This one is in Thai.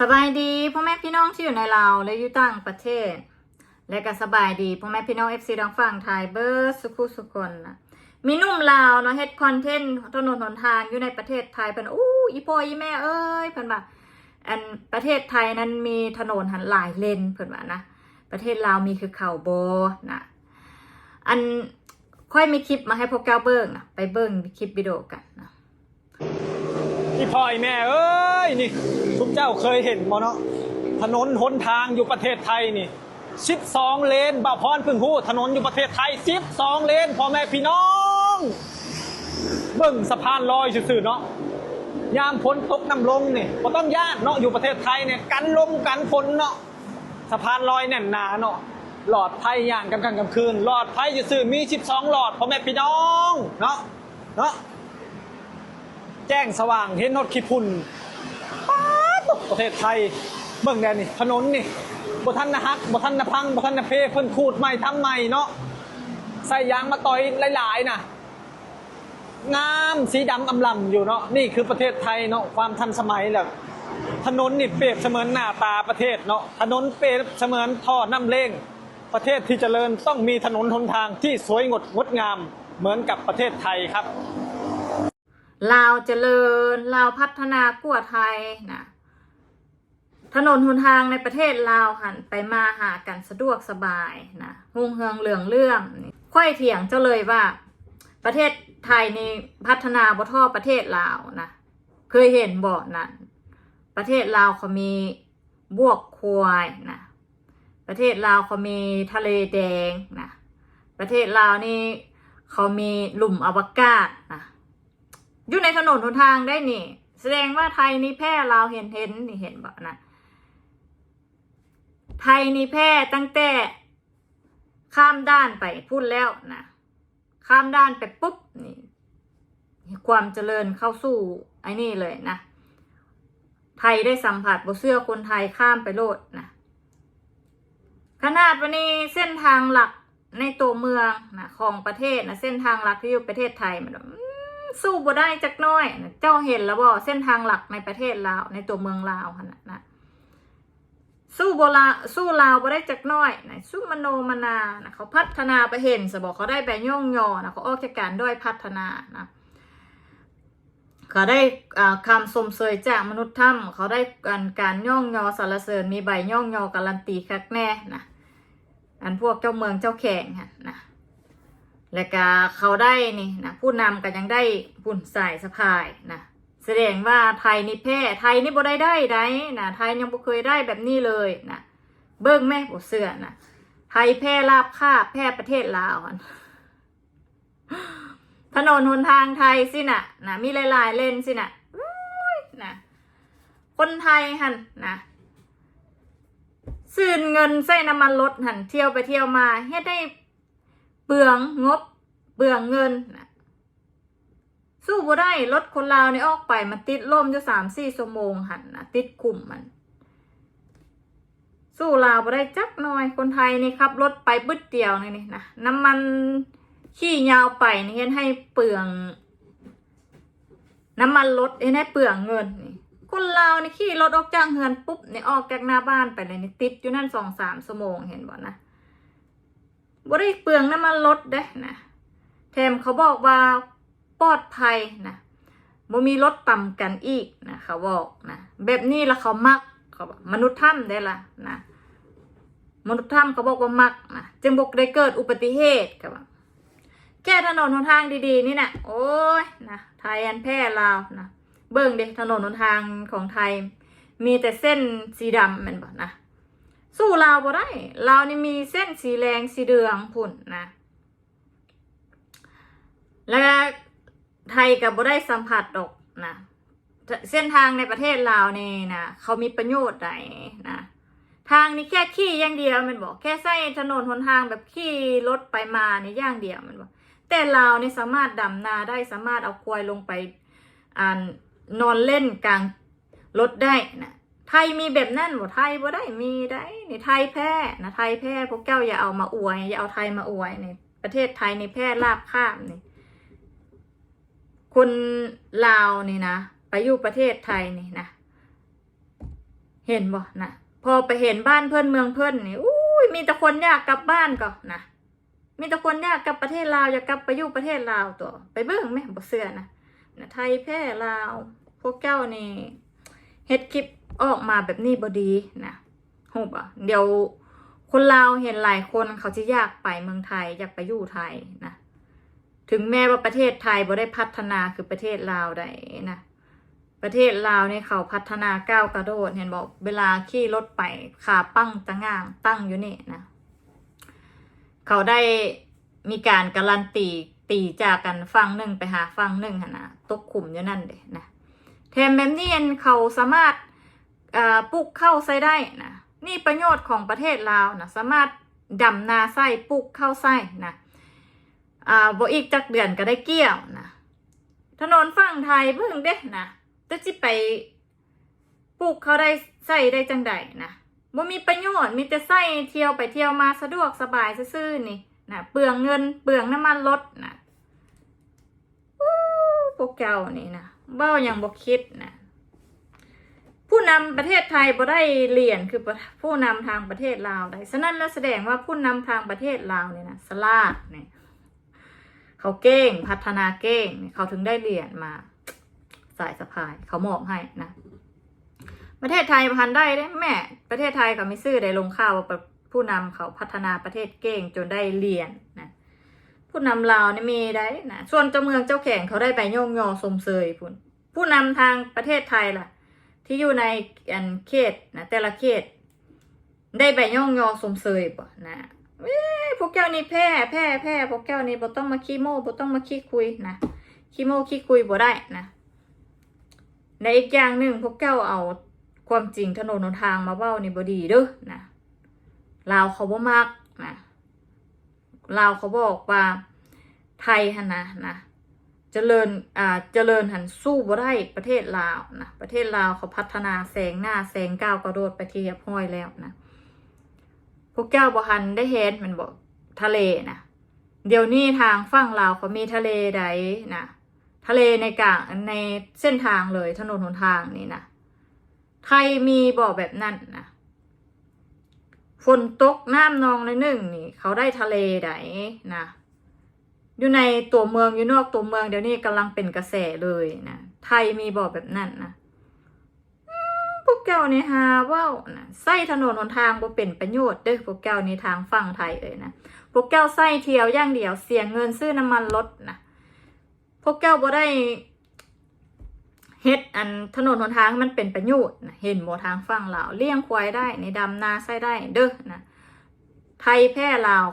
สบายดีพ่อแม่พี่น้องที่อยู่ในลาวและอยู่ต่างประเทศ และก็สบายดีพ่อแม่พี่น้องเอฟซีดังฝั่งไทยเบอร์สุขุสุคนนะมีนุ่มลาวเนาะเฮ็ดคอนเทนต์ถนนหนทางอยู่ในประเทศไทยเพิ่นอู้อีพ่ออีแม่เอ้ยเพิ่นว่าอันประเทศไทยนั้นมีถนนหันหลายเลนเพิ่นว่านะประเทศลาวมีคือเขาโบนะอันค่อยมีคลิปมาให้พวกเก้าเบิ่งนะไปเบิ่งคลิปวิดีโอกันนะพี่พ่อยแม่เอ้ยนี่ จ้าเคยเห็นบ่เนาะถนนหนทางอยู่ประเทศไทยนี่12เลนบ่าวพรพึ่งฮู้ถนนอยู่ประเทศไทย12เลนพ่อแม่พี่น้อง เบิ่งสะพานลอยซื่อๆเนาะยามฝนตกน้ำลงนี่บ่ต้องย่านเนาะอยู่ประเทศไทยเนี่ยกันลมกันฝนเนาะสะพานลอยแน่นหนาเนาะหลอดไฟย่างกลางค่ำกลางคืน หลอดไฟซื่อๆมี12หลอดพ่อแม่พี่น้องเนาะเนาะแจ้งสว่างเห็นรถขี้พุ่น ประเทศไทย เบิ่งแดนนี่ถนนนี่บ่ทันนะฮักบ่ทันนะพังบ่ทันนะเพเพิ่นขูดใหม่ทำใหม่เนาะใส่ยางมาต่อยหลายๆน่ะงามสีดำอำลำอยู่เนาะนี่คือประเทศไทยเนาะความทันสมัยแหละถนนนี่เปรียบเสมือนหน้าตาประเทศเนาะถนนเปรียบเสมือนท่อน้ำเล่งประเทศที่เจริญต้องมีถนนหนทางที่สวยงดงดงามเหมือนกับประเทศไทยครับลาวเจริญลาวพัฒนากว่าไทยนะ ถนนหนทางในประเทศลาวหันไปมาหากันสะดวกสบายนะหุ่งเฮืองเหลืองเรื่องค่อยเถียงเจ้าเลยว่า ประเทศไทยนี่พัฒนาบ่ท่อประเทศลาวนะเคยเห็นบ่นั่นประเทศลาวเขามีบวกควายนะประเทศลาวเขามีทะเลแดงนะ ประเทศลาวนี่เขามีหลุมอวกาศนะอยู่ในถนนหนทางได้นี่ แสดงว่าไทยนี่แพร่ลาวเห็นเห็นนี่เห็นบ่นะ ไทยนี่แพร่ตั้งแต่ ข้ามด้านไปพูดแล้วนะข้ามด้านไปปุ๊บนี่ความเจริญเข้าสู่ไอ้นี่เลยนะ ไทยได้สัมผัสบ่เสื้อคนไทยข้ามไปโลดนะขนาดวันนี้เส้นทางหลักในตัวเมืองนะของประเทศนะเส้นทางหลักที่อยู่ประเทศไทยมันสู้บ่ได้จักน้อยนะเจ้าเห็นแล้วบ่เส้นทางหลักในประเทศลาวในตัวเมืองลาวขนาดนะ สู้โบลาสู้ลาวบ่ได้จักน้อยนะสู้มโนมนานะเขาพัฒนาไปเห็นสบอกเขาได้ไปย่องยอนะเขาออกจากการด้อยพัฒนานะเขาได้อ่าคำสมเสยจากมนุษย์ถ้ำเขาได้การการย่องยอสารเสริญมีใบย่องยอการันตีคักแน่นะอันพวกเจ้าเมืองเจ้าแข่งฮะนะและก็เขาได้นี่นะผู้นำก็ยังได้ปุ่นสายสะพายนะ แสดงว่าไทยนี่แพ้ไทยนี่บ่ได้ได้ไดนะไทยยังบ่เคยได้แบบนี้เลยนะเบิ้งแม่บ่เสื้อนะไทยแพ้ลาบคาบแพ้ประเทศลาวถนนหนทางไทยสินะนะมีหลายๆเลนสินะอุ้ยนะคนไทยหันนะซื้อเงินใส่น้ำมันรถหันเที่ยวไปเที่ยวมาเฮ็ดได้เปลืองงบเปลืองเงินนะ สู้บ่ได้รถคนลาวนี่ออกไปมันติดล่มอยู่สามสี่ชั่วโมงหันนะติดกลุ่มมัน สู้ลาวบ่ได้จักหน่อยคนไทยนี่ขับรถไปบึดเดียวนี่นี่นะน้ำมันขี่ยาวไปนี่เห็นให้เปลือง น้ำมันรถเห็นให้เปลืองเงินนี่คนลาวนี่ขี่รถออกจากเฮือนปุ๊บนี่ออกจากหน้าบ้านไปเลยนี่ติดอยู่นั่นสองสามชั่วโมงเห็นบ่นะบ่ได้เปลืองน้ำมันรถเด้นะแถมเขาบอกว่า ปลอดภัยนะบ่มีรถต่ำกันอีกนะเขาบอกนะแบบนี้ละเขามักเขาบอกมนุษย์ถ้ำได้ละนะมนุษย์ถ้ำเขาบอกว่ามักนะจึงบกได้เกิดอุบัติเหตุเขาบอกแค่ถนนหนทางดีๆ นี่นะโอ้ยนะไทยอันแพร่ลาวนะเบิ่งเด็ถนนหนทางของไทย มีแต่เส้นสีดำมันบอกนะสู้ลาวบ่ได้ลาวนี่มีเส้นสีแดงสีเหลืองพุ่นนะ แล้วก็ ไทยกับบ่ได้สัมผัสดอกนะเส้นทางในประเทศลาวนี่นะเขามีประโยชน์ใดนะทางนี้แค่ขี่อย่างเดียวมันบอกแค่ใส่ถนนหนทางแบบขี่รถไปมานี่อย่างเดียวมันบอกแต่ลาวนี่สามารถดำนาได้สามารถเอาควายลงไปอ่านนอนเล่นกลางรถได้นะไทยมีแบบนั่นบ่ไทยบ่ได้มีได้นี่ไทยแพ้นะไทยแพ้พวกเจ้าอย่าเอามาอวยอย่าเอาไทยมาอวยนี่ประเทศไทยนี่แพ้ลาบข้ามนี่ คนลาวนี่นะไปอยู่ประเทศไทยนี่นะเห็นบ่นะพอไปเห็นบ้านเพื่อนเมืองเพื่อนนี่อุ้ยมีแต่คนอยากกลับบ้านก็นะมีแต่คนอยากกลับประเทศลาวอยากกลับไปอยู่ประเทศลาวตัว ไปเบิ่งไหมบ่เสื้อนะนะไทยแพร่ลาว พวกเจ้านี่เฮ็ดคลิปออกมาแบบนี้บ่ดีนะฮู้บ่เดี๋ยวคนลาวเห็นหลายคนเขาจะอยากไปเมืองไทยอยากไปอยู่ไทยนะ ถึงแม้ว่าประเทศไทยบ่ได้พัฒนาคือประเทศลาวได้นะประเทศลาวเนี่ยเขาพัฒนาก้าวกระโดดเห็นบอกเวลาขี่รถไปขาปั้งตะง่างตั้งอยู่นี่นะเขาได้มีการการันตีตีจากกันฟังหนึ่งไปหาฟังหนึ่งนะตกขุมอยู่นั่นเด้นะแถมแบบนี้อันเขาสามารถปลูกเข้าวใส่ได้นะนี่ประโยชน์ของประเทศลาวนะสามารถดำนาไส้ปลูกข้าวไส้นะ อ่าบ่อีกจักเดือนก็ได้เกี่ยวนะถนนฝั่งไทยเพิ่งเด้นะจะจิไปปลูกเขาได้ใส่ได้จังใดนะบ่มีประโยชน์มีแต่ใส่เที่ยวไปเที่ยวมาสะดวกสบายซื่อนี่นะเปลืองเงินเปลืองน้ำมันรถนะพวกเจ้านี่นะเบ้ายังบ่คิดนะผู้นำประเทศไทยบ่ได้เหรียญคือผู้นำทางประเทศลาวได้ฉะนั้นแล้วแสดงว่าผู้นำทางประเทศลาวเนี่ยนะสลาดเนี่ย เขาเก่งพัฒนาเก่งเขาถึงได้เหรียญมาสายสะพายเขามอบให้นะ ประเทศไทยพันได้ได้แม่ ประเทศไทยก็ไม่ซื่อได้ลงข่าวว่าผู้นำเขาพัฒนาประเทศเก่งจนได้เหรียนนะผู้นำลาวนี่มีได้นะส่วนเจ้าเมืองเจ้าแข่งเขาได้ไปโยงยอสมเสยพุ่นผู้นำทางประเทศไทยล่ะ ที่อยู่ในอันเขตนะแต่ละเขต ได้ไปย่องยอสมเสยบ่นะ เอ้พวกเจ้านี่แพ้แพ้แพ้พวกเจ้านี่บ่ต้องมาขี้โม้บ่ต้องมาขี้คุยนะขี้โม้ขี้คุยบ่ได้นะในอีกอย่างหนึ่งพวกเจ้าเอาความจริงถนนหนทางมาเว้านี่บดีเด้อนะลาวเขาบ่มักนะลาวเขาบอกว่าไทยหันะนะเจริญอ่าเจริญหันสู้บ่ได้ประเทศลาวนะประเทศลาวเขาพัฒนาแสงหน้าแสงก้าวกระโดดไปเทียบห้อยแล้วนะ พวกเจ้าบ่หันได้เห็นมันบอกทะเลนะเดี๋ยวนี้ทางฝั่งลาวเขามีทะเลใดนะทะเลในกลางในเส้นทางเลยถนนหนทางนี่นะไทยมีบ่อแบบนั่นนะฝนตกน้ำนองเลยหนึ่งนี่ เขาได้ทะเลไดนะอยู่ในตัวเมืองอยู่นอกตัวเมืองเดี๋ยวนี้กำลังเป็นกระแสเลยนะไทยมีบ่อแบบนั่นนะ มพวกเจ้านี่ฮาว้านะใส่ถนนหนทางบ่เป็นประโยชน์เด้อพวกเจ้านี่ทางฝั่งไทยเอ่ยนะพวกเจ้าใส่เที่ยวอย่างเดียวเสียเงินซื้อน้ำมันรถนะพวกเจ้าบ่ได้เฮ็ดอันถนนหนทางมันเป็นประโยชน์นะเห็นบ่ทางฝั่งลาวเลี้ยงควายได้ในดำนาใส่ได้เด้อนะไทยแพร่ลาว